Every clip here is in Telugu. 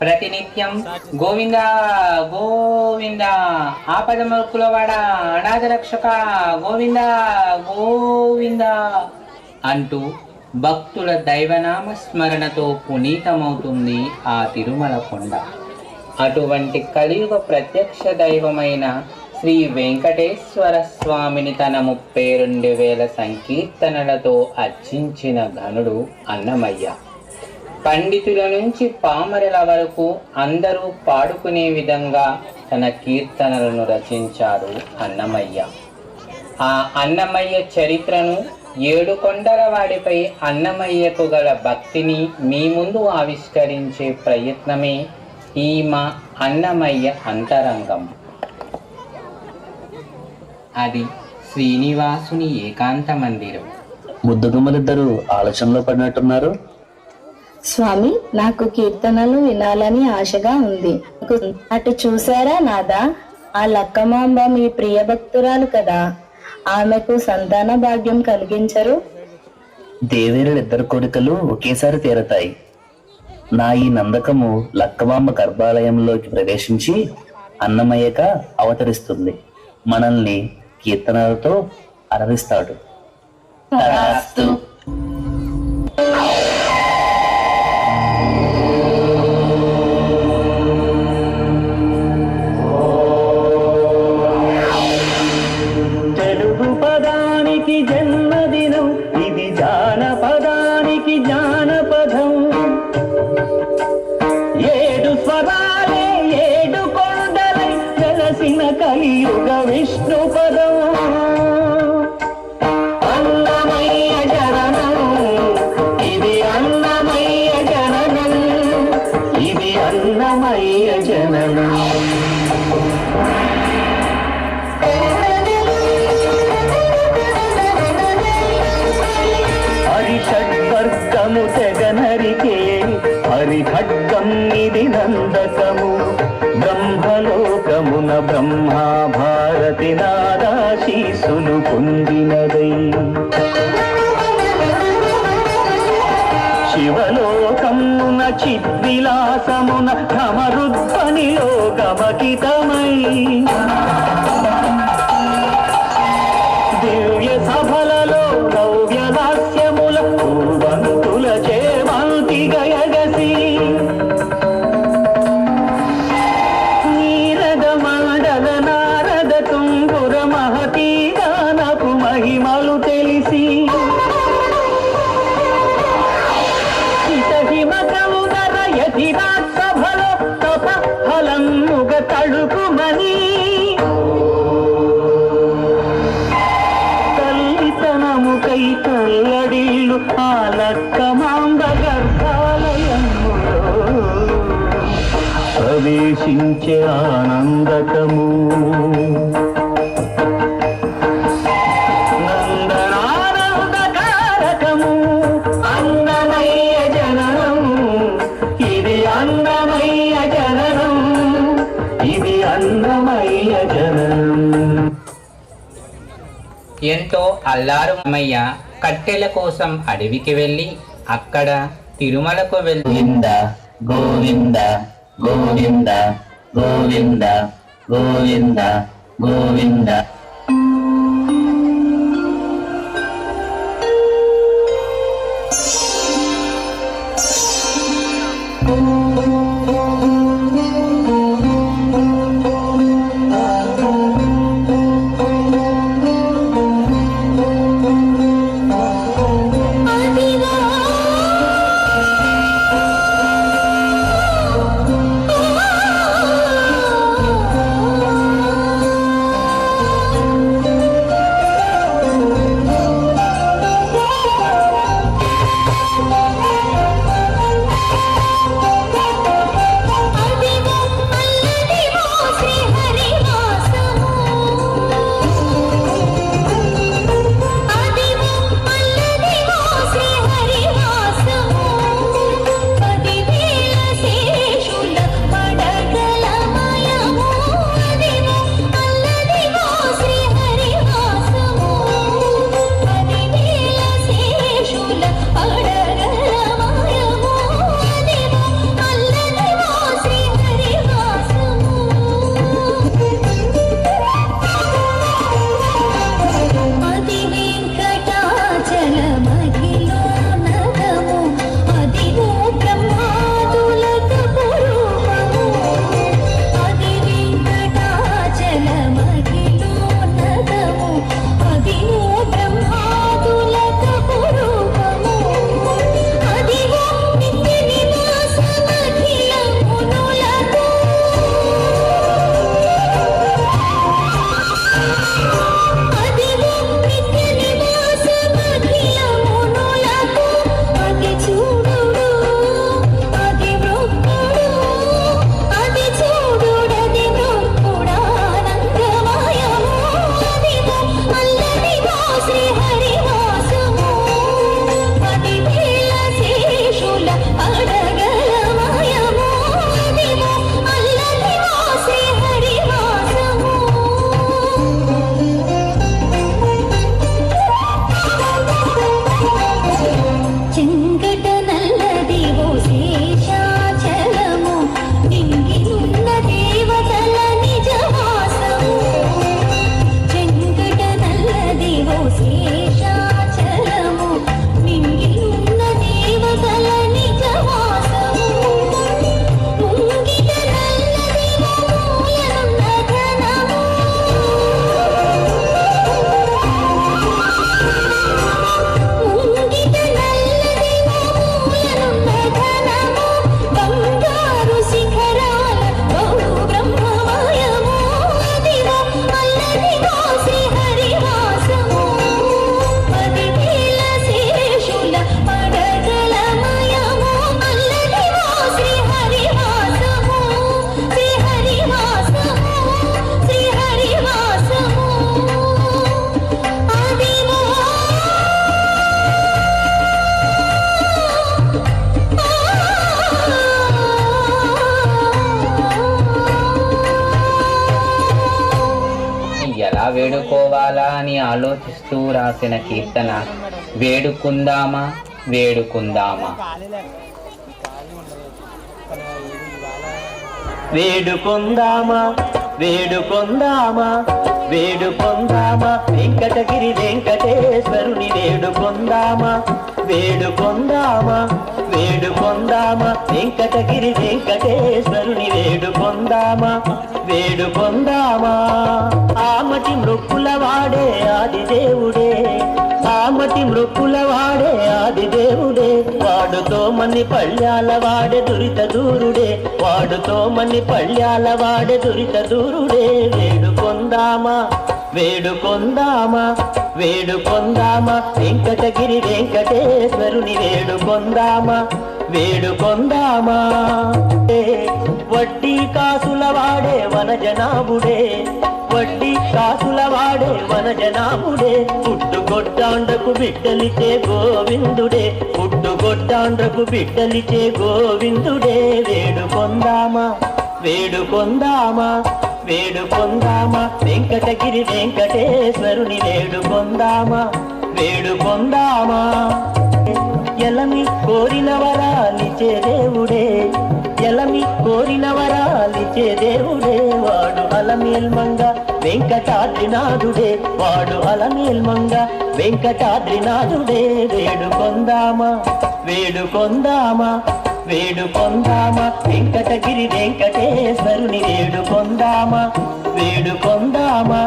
ప్రతినిత్యం గోవింద గోవింద ఆపద మొక్కులవాడ అనాథ గోవింద గోవింద అంటూ భక్తుల దైవనామ స్మరణతో పునీతమవుతుంది ఆ తిరుమల కొండ. అటువంటి కలియుగ ప్రత్యక్ష దైవమైన శ్రీ వెంకటేశ్వర స్వామిని తన ముప్పై రెండు వేల సంకీర్తనలతో అర్చించిన ఘనుడు అన్నమయ్య. పండితుల నుంచి పామరుల వరకు అందరూ పాడుకునే విధంగా తన కీర్తనలను రచించాడు అన్నమయ్య. ఆ అన్నమయ్య చరిత్రను ఏడు కొండల వాడిపై అన్నమయ్యకు గల భక్తిని మీ ముందు ఆవిష్కరించే ప్రయత్నమే ఈ మా అన్నమయ్య అంతరంగం. అది శ్రీనివాసుని ఏకాంత మందిరం. ముద్దుగుమ్మలిద్దరూ ఆలోచనలో పడినట్టున్నారు. స్వామి నాకు కీర్తనలు వినాలని ఆశగా ఉంది. అటు చూసారా నాదా? ఆ లక్కమాంబ మీ ప్రియ భక్తురాలు కదా. ఆమెకు సంతాన భాగ్యం కలిగించరు. దేవేరుల ఇద్దరు కోరికలు ఒకేసారి తీరతాయి. నా ఈ నందకము లక్కమాంబ గర్భాలయంలోకి ప్రవేశించి అన్నమయ్యగా అవతరిస్తుంది. మనల్ని కీర్తనలతో అరవిస్తాడు బ్రహ్మా భారతి నాదాశీసులు పొందినదై. శివలోకమున చిద్విలాసమున ధమరుధ్వనిలో గమకితమై. తల్లితనముకై తల్లడిల్లు ఆ లక్కమాంబ గర్భాలయములో ప్రవేశించే ఆనందకము ఎంతో అల్లారుమయ్య కట్టెల కోసం అడవికి వెళ్ళి అక్కడ తిరుమలకు వెళ్ళింద గోవింద గోవింద గోవింద గోవింద గోవింద గోవింద. వేడుకోవాలా అని ఆలోచిస్తూ రాసిన కీర్తన. వేడుకుందామా? వేడుకుందామా? వేడుకొందామా? వేడుకొందామా? వేడుకొందామా? వెంకటగిరి వెంకటేశ్వరుని వేడుకొందామా? వేడుకొందామా? వేడుకొందామా? వెంకటగిరి వెంకటేశ్వరుని వేడుకొందామా? వేడుకొందామా? ఆమటి మృక్కుల వాడే ఆది దేవుడే ఆమటి మృక్కుల వాడే ఆది దేవుడే వాడుతో మన్ని పళ్ళ్యాల వాడే దురిత దూరుడే. వాడుతో మన్ని పళ్ళ్యాల వాడే దురిత దూరుడే. వేడుకొందామా? వేడుకొందామా? వేడుకొందామా? వెంకటగిరి వెంకటేశ్వరుని వేడుకొందామా? వేడుకొందామా? వడ్డీ కాసుల వాడే వనజనాభుడే వడ్డీ కాసుల వాడే వనజనాభుడే పుట్టుగొడ్డాండ్రకు బిడ్డలిచే గోవిందుడే. పుట్టుగొడ్డాండ్రకు బిడ్డలిచే గోవిందుడే. వేడుకొందామా? వేడుకొందామా? వేడుకొందామా? వెంకటగిరి వెంకటేశ్వరుని వేడుకొందామా? వేడుకొందామా? ఎలమి కోరిన వరాలిచే దేవుడే. ఎలమి కోరిన వరాలిచే దేవుడే. వాడు అలమేల్మంగ వెంకటాద్రినాథుడే. వాడు అలమేల్మంగ వెంకటాద్రినాథుడే. వేడుకొందామా? వేడుకొందామా? వేడుకొందామా? వెంకటగిరి వెంకటేశ్వరుని వేడుకొందామా? వేడుకొందామా?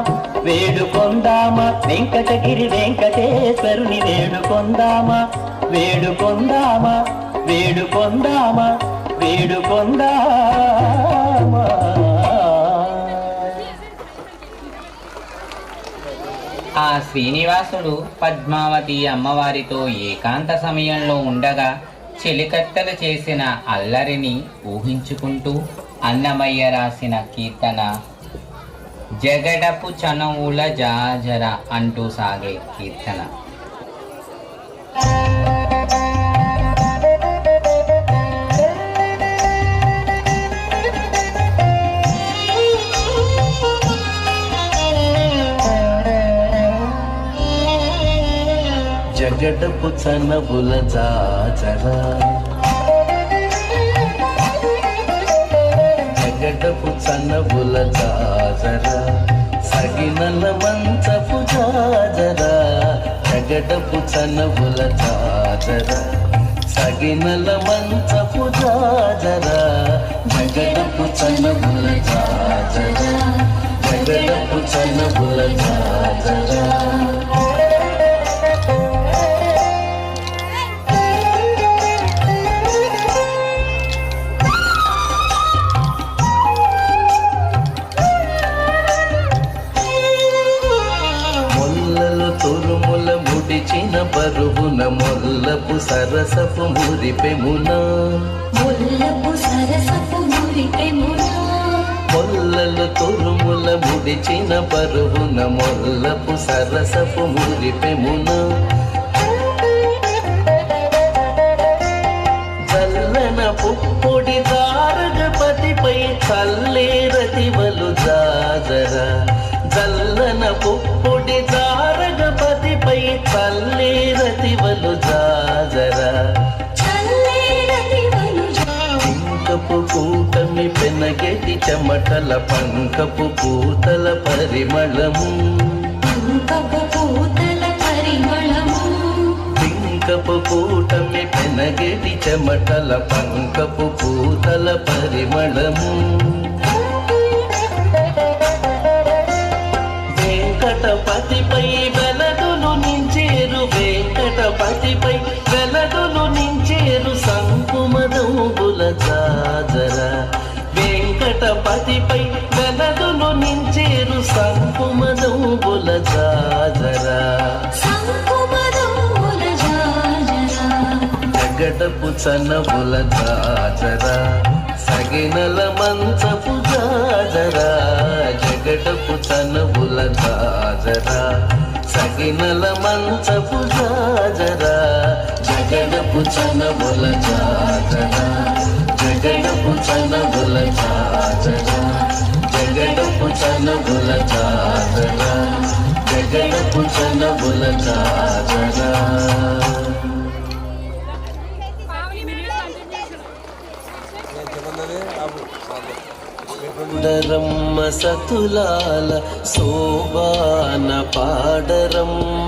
వేడుకొందామా? వెంకటగిరి వెంకటేశ్వరుని వేడుకొందామా? వేడుకొందామా? వేడుకొందామా? వేడుకొందామా? ఆ శ్రీనివాసుడు పద్మావతి అమ్మవారితో ఏకాంత సమయంలో ఉండగా చెలికత్తలు చేసిన అల్లరిని ఊహించుకుంటూ అన్నమయ్య రాసిన కీర్తన జగడపు చనవుల జాజర అంటూ సాగే కీర్తన. జగడపు చనబుల జాజరా. జగడపు చనబుల జాజరా. సగినల మంచపు జాజరా. జగడపు చనబుల జాజరా. సగినల మంచపు జాజరా. జగడపు చనబుల జాజరా. జగడపు చనబుల జాజరా. బరువున మొల్లపు సరసపు మురిపెమున. ముల్లపు సరసపు మురిపెమునా. మొల్లలు తురుముల ముడిచిన బరువున మొల్లపు సరసపు మురిపెమున. చల్లన పుప్పొడి దారగపతిపై చల్లేరతివలు జాజర. జల్లన పుప్పొడి చల్లేరతివలు జాజర. చల్లేరని కూటమి పెనగెటి చెమటల పంకపు పూతల పరిమళము పంకపు పూతల పరిమళము. పింకపు కూటమి పెనగెటి చెమటల పంకపు పూతల పరిమళము. వెంకటపతిపై పతిపై వెలదులు నించేరు సంకుమదౌబుల జాజరా. జగడపు చనబుల జాజరా. సగినల మంచపు జాజరా. జగడపు చనబుల జాజరా. సగినల మంచపు జాజరా. జగడపు చనబుల జాజరా. జగడపు చనబుల జాజరా జగ జగడపు చనబుల జాతర జగడపు చనబుల జాతర పాడరమ్మ సతులాల శోభాన పాడరమ్మ.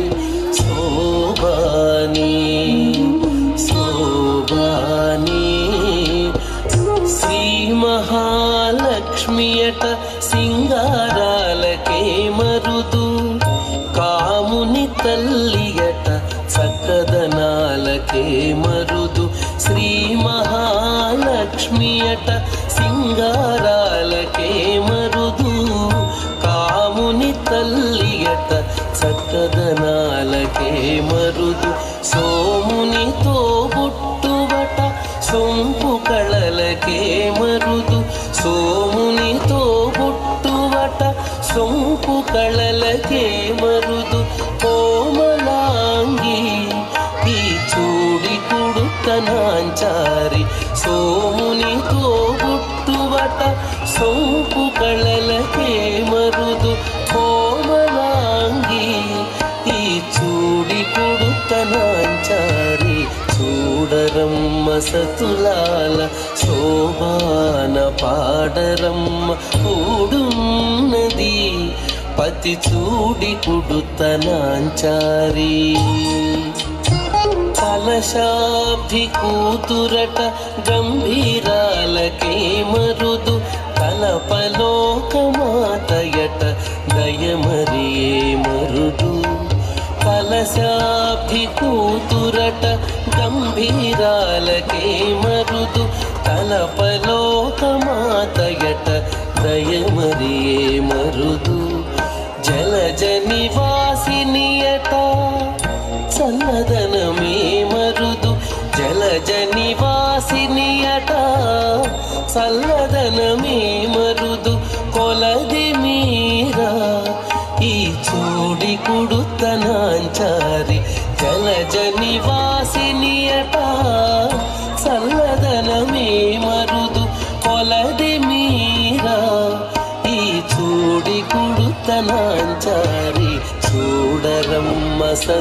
theater సొంపు కళలకే మరుదు కోమలాంగి ఈ చూడి కుడుతనాంచారి సోమునితో బుట్టువట సొంపు కళలకే మరుదు కోమలాంగి ఈ చూడి కుడుతనాంచారి చూడరమ్మ సతులాల శోభాన పాడరమ్మ కూడున్నది పతి చూడి కుడుతనాంచారి కలశాభి కూతురట గంభీరాలకే మరుదు. కలపలోకమాతయట దయమరియే మరుదు. కలశాభి కూతురట గంభీరాలకే మరుదు. కలపలోకమాతయట దయమరియే Marudu me voice.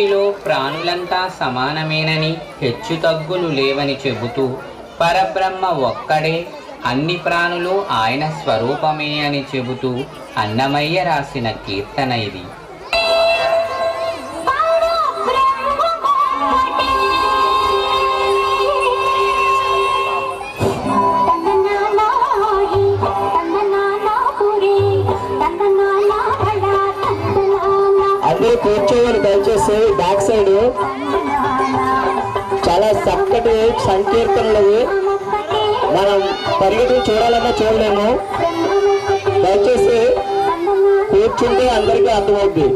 సృష్టిలో ప్రాణులంతా సమానమేనని హెచ్చుతగ్గులు లేవని చెబుతూ పరబ్రహ్మ ఒక్కడే అన్ని ప్రాణులు ఆయన స్వరూపమే అని చెబుతూ అన్నమయ్య రాసిన కీర్తన ఇది. కూర్చోవాలి దయచేసి బ్యాక్ సైడ్. చాలా చక్కటి సంకీర్తనలు మనం పరిగెత్తి చూడాలన్నా చూడలేము. దయచేసి కూర్చుంటే అందరికీ అర్థమవుద్ది.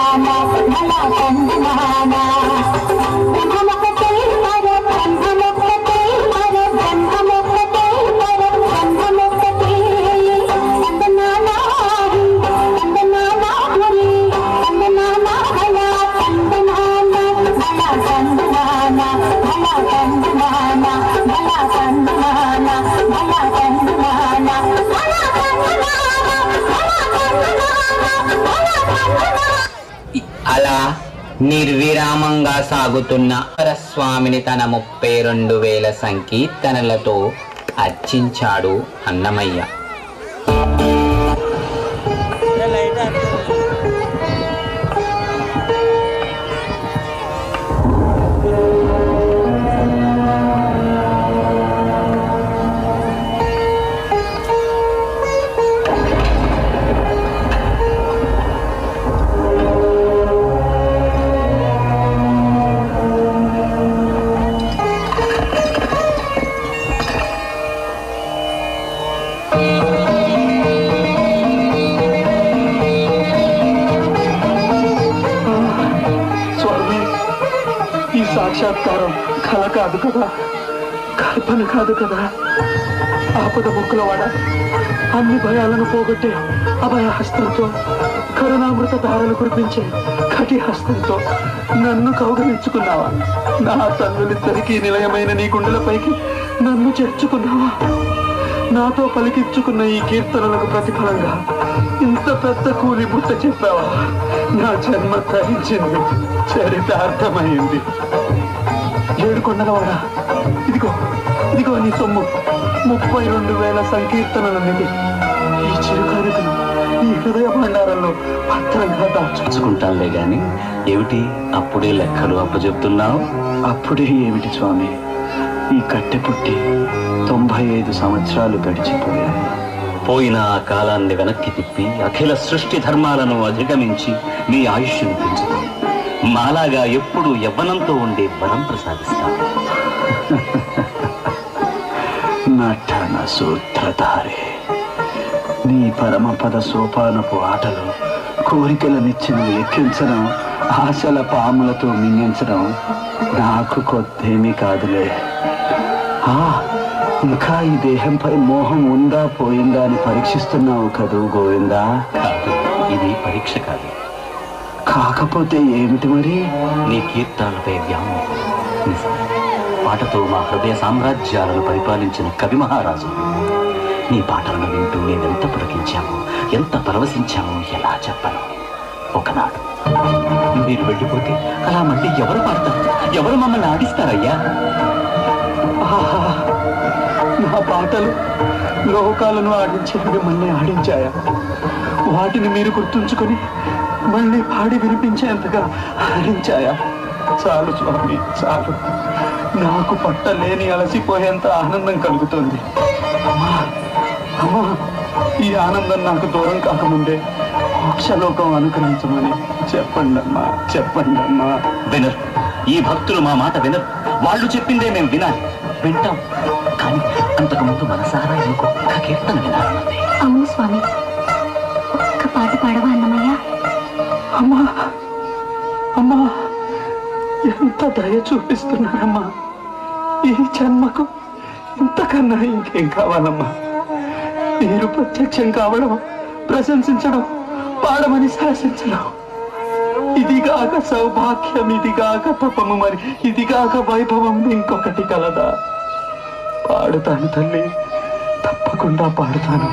అలా నిర్విరామంగా సాగుతున్న స్వామిని తన ముప్పై రెండు వేల సంకీర్తనలతో అర్చించాడు అన్నమయ్య. కాదు కదా. ఆపద ముక్కులవాడ అన్ని భయాలను పోగొట్టే అభయ హస్తంతో కరుణామృత ధారలు కురిపించే కటి హస్తంతో నన్ను కౌగలించుకున్నావా? నా తల్లులిద్దరికీ నిలయమైన నీ గుండెలపైకి నన్ను చేర్చుకున్నావా? నాతో పలికించుకున్న ఈ కీర్తనలకు ప్రతిఫలంగా ఇంత పెద్ద కూలి బుట్ట చెప్పావా? నా జన్మ తరించింది చరితార్థమైంది. ఏడు కొండలవాడా ఇదిగో. ఇదిగో నీ సొమ్ము. ముప్పై రెండు వేల సంకీర్తనల నిధి ఈ చిరుకారుకును ఈ హృదయ భండారంలో భద్రంగా దాచుకుంటానులే గాని ఏమిటి? అప్పుడే లెక్కలు అప్పచెప్తున్నావు? అప్పుడే ఏమిటి స్వామి? ఈ కట్టె పుట్టి తొంభై ఐదు సంవత్సరాలు గడిచిపోయాయి. పోయిన ఆ కాలాన్ని వెనక్కి తిప్పి అఖిల సృష్టి ధర్మాలను అధిగమించి మీ ఆయుష్ను పెంచుతాం. మాలాగా ఎప్పుడు యవ్వనంతో ఉండే వరం ప్రసాదిస్తాం. నటన సూత్రధారే నీ పరమపద సోపానపు ఆటలు కోరికలనిచ్చిన ఎక్కించడం ఆశల పాములతో మింగించడం నాకు కొత్తేమీ కాదులే. ఆ, ఇంకా ఈ దేహంపై మోహం ఉందా పోయిందా అని పరీక్షిస్తున్నావు కదూ గోవిందా? కాదు ఇది పరీక్ష కాదు. కాకపోతే ఏమిటి మరి? నీ కీర్తనలపై వ్యామోహం. పాటతో మా హృదయ సామ్రాజ్యాలను పరిపాలించిన కవి మహారాజు. నీ పాటలను వింటూ మేమెంత పులకించామో ఎంత పరవశించామో ఎలా చెప్పను? ఒకనాడు మీరు వెళ్ళిపోతే అలా మళ్ళీ ఎవరు పాడతారు? ఎవరు మమ్మల్ని ఆడిస్తారయ్యా? నా పాటలు లోకాలను ఆడించే మిమ్మల్ని ఆడించాయా? వాటిని మీరు గుర్తుంచుకొని మళ్ళీ పాడి వినిపించేంతగా ఆడించాయా? చాలు స్వామి చాలు. నాకు పట్టలేని అలసిపోయేంత ఆనందం కలుగుతుంది. అమ్మా అమ్మా ఈ ఆనందం నాకు దూరం కాకముందే మోక్షలోకం అనుగ్రహించమని చెప్పండి అమ్మా చెప్పండి అమ్మా వినరు. ఈ భక్తులు మా మాట వినరు. వాళ్ళు చెప్పిందే మేము వినాలి. వింటాం. కానీ అంతకుముందు మనసారా ఇంకొక కీర్తన వినాలన్నది అవును స్వామి. ఒక్క పాట పాడవా అన్నమయ్య? అమ్మా. ఇంత దయ చూపిస్తున్నారమ్మా ఈ జన్మకు ఇంతకన్నా ఇంకేం కావాలమ్మా? మీరు ప్రత్యక్షం కావడం ప్రశంసించడం పాడమని శాసించడం. ఇదిగాక సౌభాగ్యం ఇదిగాక తపము మరి ఇదిగాక వైభవం ఇంకొకటి కలదా? పాడుతాను తల్లి తప్పకుండా పాడుతాను.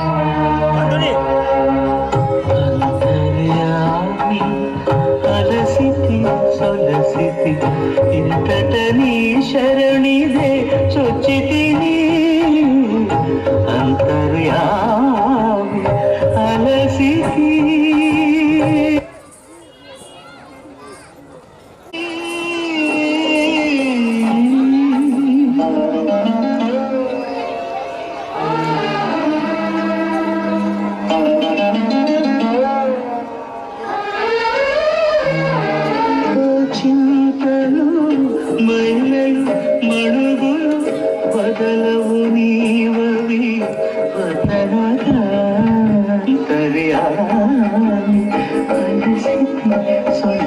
ఇంతట నీ శరణిదే. I just hit so